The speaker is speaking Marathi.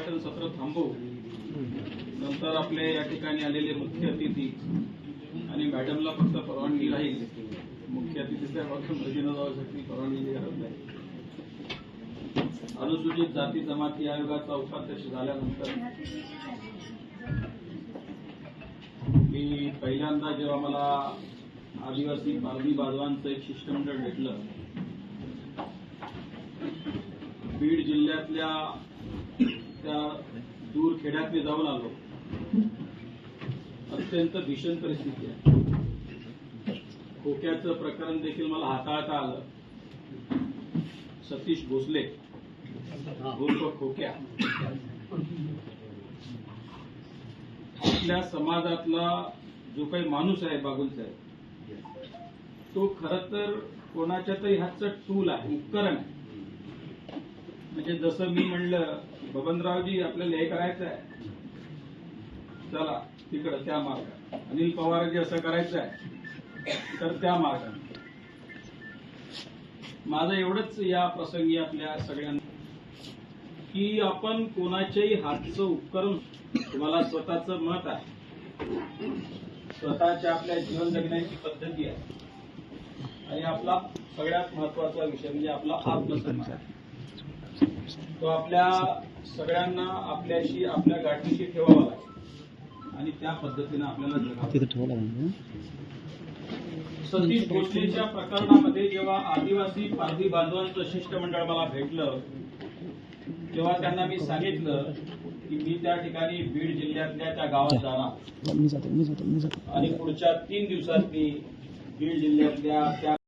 उद्घाटन सत्र थांबवू. नंतर आपले या ठिकाणी आलेले मुख्य अतिथी आणि मॅडमला फक्त परवानगी राहील. मुख्य अतिथीच्या मदतीनं जाण्यासाठी परवानगी गरज नाही. अनुसूचित जाती जमाती आयोगाचा उपाध्यक्ष झाल्यानंतर मी पहिल्यांदा जेव्हा मला आदिवासी पारधी बांधवांचं एक शिष्टमंडळ भेटलं बीड जिल्ह्यातल्या त्या दूर खेड्यात मी जाऊन आलो. अत्यंत भीषण परिस्थिती आहे. खोक्याचं प्रकरण देखील मला हाताळता आलं. सतीश भोसले खोक्या. आपल्या समाजातला जो काही माणूस आहे बागुल साहेब तो खर तर कोणाच्या तरी हातचं टूल आहे उपकरण आहे. म्हणजे जसं मी म्हणलं बबनरावजी आपल्याला हे करायचं आहे. चला तिकडं त्या मार्गात. अनिल पवारजी असं करायचं आहे तर त्या मार्गाने माझं एवढंच या प्रसंगी आपल्या सगळ्यांना की आपण कोणाच्याही हातचं उपकरण तुम्हाला स्वतःचं मत आहे. स्वतःच्या आपल्या जीवन जगण्याची पद्धती आहे. आणि आपला सगळ्यात महत्त्वाचा विषय म्हणजे आपला आत्मसन्मान. तो आपल्या सगळ्यांना आपल्याशी आपल्या गाठीशी ठेवावा लागेल. आणि त्या पद्धतीनं आपल्याला सतीश भोसलेच्या प्रकरणामध्ये जेव्हा आदिवासी पारधी बांधवांचं शिष्टमंडळ मला भेटलं तेव्हा त्यांना मी सांगितलं की मी त्या ठिकाणी बीड जिल्ह्यातल्या त्या गावात जाणार. आणि पुढच्या तीन दिवसात मी बीड जिल्ह्यातल्या त्या